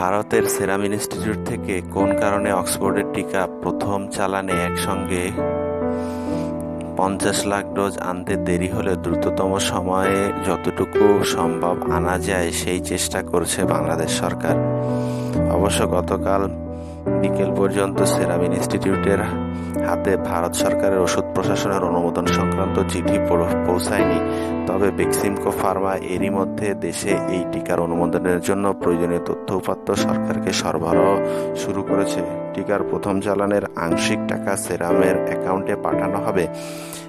ভারতের Serum Institute থেকে কোন কারণে অক্সফোর্ডের টিকা প্রথম চালানে একসঙ্গে পঞ্চাশ লাখ ডোজ আনতে দেরি হলে দ্রুততম সময়ে যতটুকু সম্ভব আনা যায় সেই চেষ্টা করছে বাংলাদেশ সরকার। অবশ্য গতকাল বিকেল পর্যন্ত সেরাম ইনস্টিটিউটের হাতে ভারত সরকারের ওষুধ প্রশাসনের অনুমোদন সংক্রান্ত চিঠি পৌঁছায়নি। তবে বেক্সিমকো ফার্মা এরই মধ্যে দেশে এই টিকার অনুমোদনের জন্য প্রয়োজনীয় তথ্য উপাত্ত সরকারকে সরবরাহ শুরু করেছে। টিকার প্রথম চালানের আংশিক টাকা সেরামের অ্যাকাউন্টে পাঠানো হবে।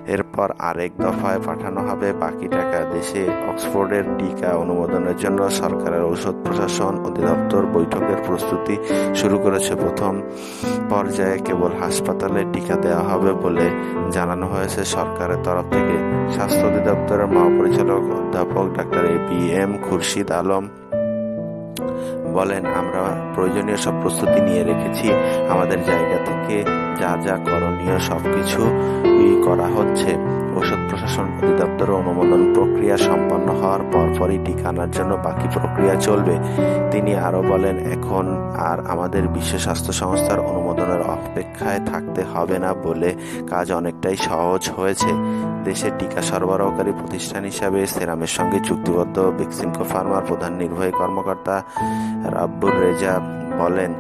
এরপর আরেক দফায় পাঠানো হবে বাকি টাকা। দেশে অক্সফোর্ডের টিকা অনুমোদনের জন্য সরকারের ঔষধ প্রশাসন অধিদপ্তর বৈঠকের প্রস্তুতি শুরু করেছে। প্রথম পর্যায়ে কেবল হাসপাতালে টিকা দেওয়া হবে বলে জানানো হয়েছে সরকারের তরফ থেকে। স্বাস্থ্য অধিদপ্তরের মহাপরিচালক অধ্যাপক doctor A B M Khurshid Alam বলেন, আমরা প্রয়োজনীয় সব প্রস্তুতি নিয়ে রেখেছি। আমাদের জায়গা থেকে যা যা করণীয় সব কিছু করা হচ্ছে। ঔষধ প্রশাসন অধিদপ্তরের অনুমোদন প্রক্রিয়া সম্পন্ন হওয়ার পরপরই টিকা আনার জন্য বাকি প্রক্রিয়া চলবে। তিনি আরও বলেন, এখন আর আমাদের বিশ্ব স্বাস্থ্য সংস্থার অনুমোদনের অপেক্ষায় থাকতে হবে না বলে কাজ অনেকটাই সহজ হয়েছে। দেশে টিকা সরবরাহকারী প্রতিষ্ঠান হিসাবে সেরামের সঙ্গে চুক্তিবদ্ধ বেক্সিমকো ফার্মার প্রধান নির্বাহী কর্মকর্তা রাব্বুর রেজা বলেন,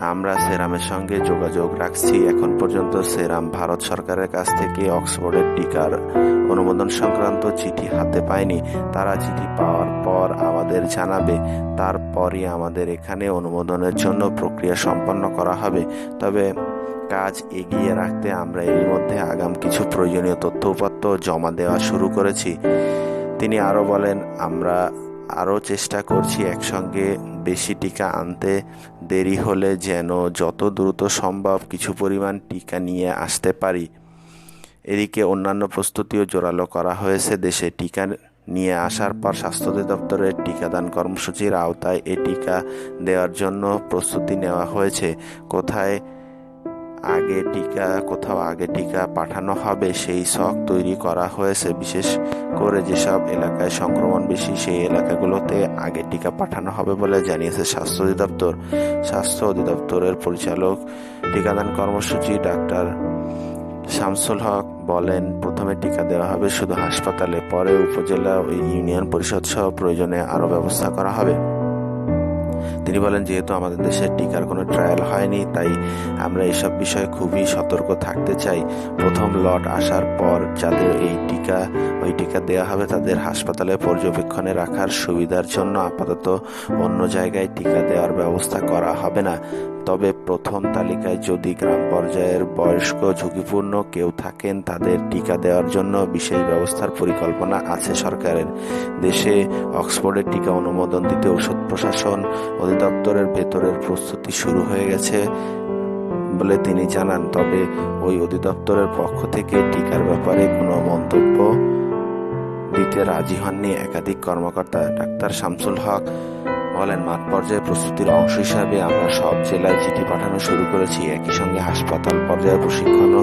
আমরা সেরামের সঙ্গে যোগাযোগ রাখছি। এখন পর্যন্ত সেরাম ভারত সরকারের কাছ থেকে অক্সফোর্ডের টিকার অনুমোদন সংক্রান্ত চিঠি হাতে পায়নি। তারা চিঠি পাওয়ার পর আমাদের জানাবে। তারপরই আমাদের এখানে অনুমোদনের জন্য প্রক্রিয়া সম্পন্ন করা হবে। তবে কাজ এগিয়ে রাখতে আমরা এর মধ্যে আগাম কিছু প্রয়োজনীয় তথ্য উপাত্ত জমা দেওয়া শুরু করেছি। তিনি আরও বলেন, আমরা আরও চেষ্টা করছি একসঙ্গে বেশি টিকা আনতে। দেরি হলে যেন যত দ্রুত সম্ভব কিছু পরিমাণ টিকা নিয়ে আসতে পারি। এদিকে অন্যান্য প্রস্তুতিও জোরালো করা হয়েছে দেশে টিকা নিয়ে আসার পর স্বাস্থ্য অধিদপ্তরের টিকাদান কর্মসূচির আওতায় এ টিকা দেওয়ার জন্য প্রস্তুতি নেওয়া হয়েছে। কোথায় আগে টিকা, কোথাও আগে টিকা পাঠানো হবে, সেই শখ তৈরি করা হয়েছে। বিশেষ করে যেসব এলাকায় সংক্রমণ বেশি, সেই এলাকাগুলোতে আগে টিকা পাঠানো হবে বলে জানিয়েছে স্বাস্থ্য অধিদপ্তর। স্বাস্থ্য অধিদপ্তরের পরিচালক, টিকাদান কর্মসূচি ডাক্তার শামসুল হক বলেন, প্রথমে টিকা দেওয়া হবে শুধু হাসপাতালে, পরে উপজেলা ও ইউনিয়ন পরিষদ সহ প্রয়োজনে আরও ব্যবস্থা করা হবে। তিনি বলেন, যেহেতু আমাদের দেশে টিকার কোনো ট্রায়াল হয়নি, তাই আমরা এসব বিষয়ে খুবই সতর্ক থাকতে চাই। প্রথম লট আসার পর যাদের এই টিকা, ওই টিকা দেওয়া হবে, তাদের হাসপাতালে পর্যবেক্ষণে রাখার সুবিধার জন্য আপাতত অন্য জায়গায় টিকা দেওয়ার ব্যবস্থা করা হবে না। তবে প্রথম তালিকায় যদি গ্রাম পর্যায়ের বয়স্ক ঝুঁকিপূর্ণ কেউ থাকেন, তাদের টিকা দেওয়ার জন্য বিশেষ ব্যবস্থার পরিকল্পনা আছে সরকারের। দেশে অক্সফোর্ডের টিকা অনুমোদন দিতে ওষুধ প্রশাসন অধিদপ্তরের ভেতরের প্রস্তুতি শুরু হয়ে গেছে বলে তিনি জানান। তবে ওই অধিদপ্তরের পক্ষ থেকে টিকার ব্যাপারে কোনো মন্তব্য দিতে রাজি হননি একাধিক কর্মকর্তা। ডাক্তার শামসুল হক বলেন, মাঠ পর্যায়ে প্রস্তুতির অংশ হিসাবে আমরা সব জেলায় চিঠি পাঠানো শুরু করেছি। একই সঙ্গে হাসপাতাল পর্যায়ে প্রশিক্ষণও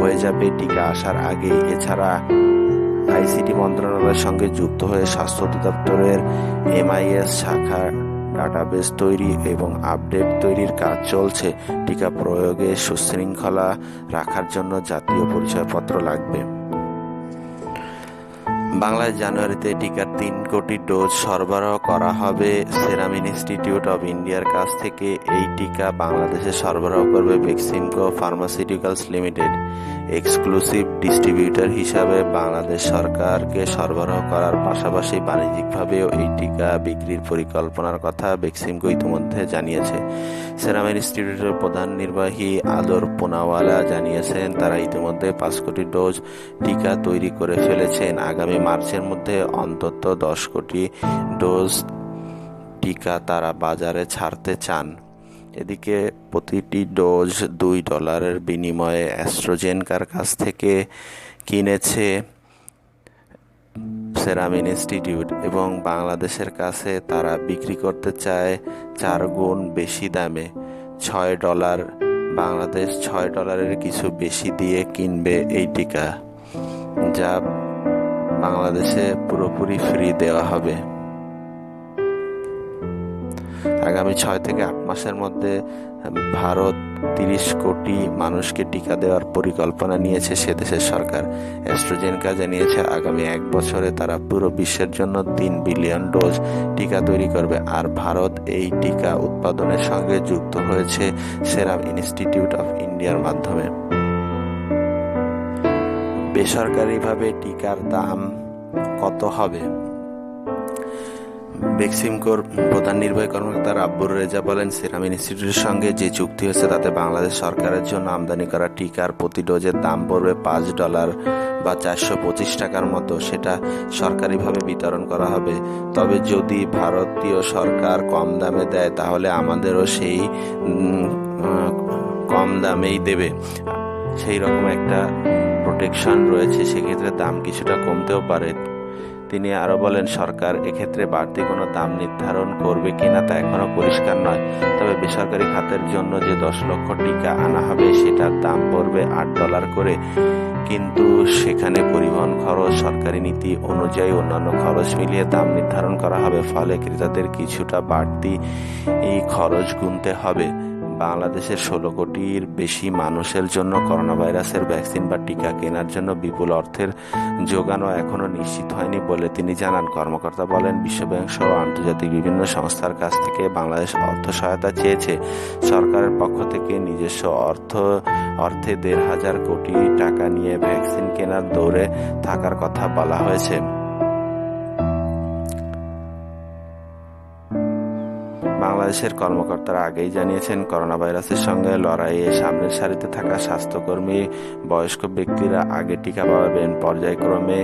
হয়ে যাবে। টিকা আসার আগে এছাড়া আইসিটি মন্ত্রণালয়ের সঙ্গে যুক্ত হয়ে স্বাস্থ্য অধিদপ্তরের এমআইএস শাখা ডাটাবেস তৈরি এবং আপডেট তৈরির কাজ চলছে। টিকা প্রয়োগে সুশৃঙ্খলা রাখার জন্য জাতীয় পরিচয়পত্র লাগবে। বাংলায় জানুয়ারিতে টিকার তিন কোটি ডোজ সরবরাহ করা হবে। সেরাম ইনস্টিটিউট অব ইন্ডিয়ার কাছ থেকে এই টিকা বাংলাদেশে সরবরাহ করবে Beximco pharmaceuticals limited. Exclusive distributor হিসাবে বাংলাদেশ সরকারকে সরবরাহ করার পাশাপাশি বাণিজ্যিকভাবেও এই টিকা বিক্রির পরিকল্পনার কথা বেক্সিমকো ইতিমধ্যে জানিয়েছে। সেরাম ইনস্টিটিউটের প্রধান নির্বাহী আদর পোনাওয়ালা জানিয়েছেন, তারা ইতিমধ্যে পাঁচ কোটি ডোজ টিকা তৈরি করে ফেলেছেন। আগামী মার্চের মধ্যে অন্তত দশ কোটি ডোজ টিকা তারা বাজারে ছাড়তে চান। এদিকে প্রতিটি ডোজ দুই ডলারের বিনিময়ে অ্যাস্ট্রোজেনকার কাছ থেকে কিনেছে সেরাম ইনস্টিটিউট এবং বাংলাদেশের কাছে তারা বিক্রি করতে চায় চার গুণ বেশি দামে। ছয় ডলার, বাংলাদেশ ছয় ডলারের কিছু বেশি দিয়ে কিনবে এই টিকা, যা বাংলাদেশে পুরোপুরি ফ্রি দেওয়া হবে। আগামী ছয় থেকে আট মাসের মধ্যে ভারত তিরিশ কোটি মানুষকে টিকা দেওয়ার পরিকল্পনা নিয়েছে সে দেশের সরকার। অ্যাস্ট্রোজেনকা জানিয়েছে, আগামী এক বছরে তারা পুরো বিশ্বের জন্য তিন বিলিয়ন ডোজ টিকা তৈরি করবে। আর ভারত এই টিকা উৎপাদনের সঙ্গে যুক্ত হয়েছে সেরাম ইনস্টিটিউট অফ ইন্ডিয়ার মাধ্যমে। বেসরকারিভাবে টিকার দাম কত হবে? বেক্সিমকোর প্রধান নির্বাহী কর্মকর্তা আব্বুর রেজা বলেন সিরাম ইনস্টিটিউটের সঙ্গে যে চুক্তি হয়েছে তাতে বাংলাদেশ সরকারের জন্য আমদানি করা টিকার প্রতি ডোজের দাম পড়বে পাঁচ ডলার বা চারশো পঁচিশ টাকার মতো। সেটা সরকারিভাবে বিতরণ করা হবে। তবে যদি ভারতীয় সরকার কম দামে দেয়, তাহলে আমাদেরও সেই কম দামেই দেবে। সেই রকম একটা প্রোটেকশন রয়েছে, সেক্ষেত্রে দাম কিছুটা কমতেও পারে। তিনি আরও বলেন, সরকার এক্ষেত্রে বাড়তি কোনো দাম নির্ধারণ করবে কিনা তা এখনও পরিষ্কার নয়। তবে বেসরকারি খাতের জন্য যে দশ লক্ষ টিকা আনা হবে, সেটার দাম পড়বে আট ডলার করে। কিন্তু সেখানে পরিবহন খরচ, সরকারি নীতি অনুযায়ী অন্যান্য খরচ মিলিয়ে দাম নির্ধারণ করা হবে, ফলে ক্রেতাদের কিছুটা বাড়তি এই খরচ গুনতে হবে। বাংলাদেশের ষোলো কোটির বেশি মানুষের জন্য করোনা ভাইরাসের ভ্যাকসিন বা টিকা কেনার জন্য বিপুল অর্থের যোগানও এখনও নিশ্চিত হয়নি বলে তিনি জানান। কর্মকর্তা বলেন, বিশ্বব্যাংক সহ আন্তর্জাতিক বিভিন্ন সংস্থার কাছ থেকে বাংলাদেশ অর্থ সহায়তা চেয়েছে। সরকারের পক্ষ থেকে নিজস্ব অর্থ, অর্থে দেড় হাজার কোটি টাকা নিয়ে ভ্যাকসিন কেনার দৌড়ে থাকার কথা বলা হয়েছে। বাংলাদেশের কর্মকর্তারা আগেই জানিয়েছেন করোনা ভাইরাসের সঙ্গে লড়াইয়ে সামনের সারিতে থাকা স্বাস্থ্যকর্মী, বয়স্ক ব্যক্তিরা আগে টিকা পাবেন পর্যায়ক্রমে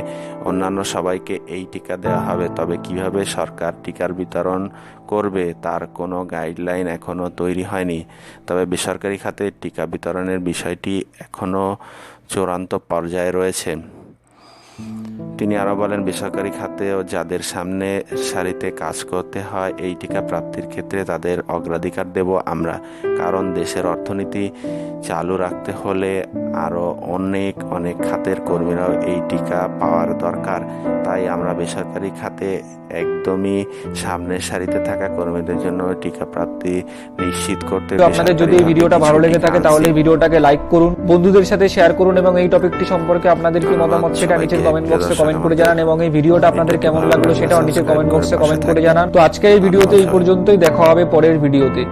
অন্যান্য সবাইকে এই টিকা দেওয়া হবে। তবে কীভাবে সরকার টিকার বিতরণ করবে তার কোনো গাইডলাইন এখনও তৈরি হয়নি। তবে বেসরকারি খাতে টিকা বিতরণের বিষয়টি এখনও চূড়ান্ত পর্যায়ে রয়েছে। তিনি আরও বলেন, বেসরকারি খাতেও যাদের সামনে সারিতে কাজ করতে হয়, এই টিকা প্রাপ্তির ক্ষেত্রে তাদের অগ্রাধিকার দেব আমরা, কারণ দেশের অর্থনীতি চালু রাখতে হলে আরও অনেক অনেক খাতের কর্মীরাও এই টিকা পাওয়ার দরকার। তাই আমরা বেসরকারি খাতে একদমই সামনের সারিতে থাকা কর্মীদের জন্য টিকা প্রাপ্তি নিশ্চিত করতে আপনাদের যদি এই ভিডিওটা ভালো লেগে থাকে তাহলে এই ভিডিওটাকে লাইক করুন বন্ধুদের সাথে শেয়ার করুন এবং এই টপিকটি সম্পর্কে আপনাদের কি মতামত সেটা নিচের কমেন্ট বক্সে কমেন্ট করে জানান এবং এই ভিডিওটা আপনাদের কেমন লাগল সেটাও নিচের কমেন্ট বক্সে কমেন্ট করে জানান। তো আজকে এই ভিডিওতে এই পর্যন্তই দেখা হবে পরের ভিডিওতে।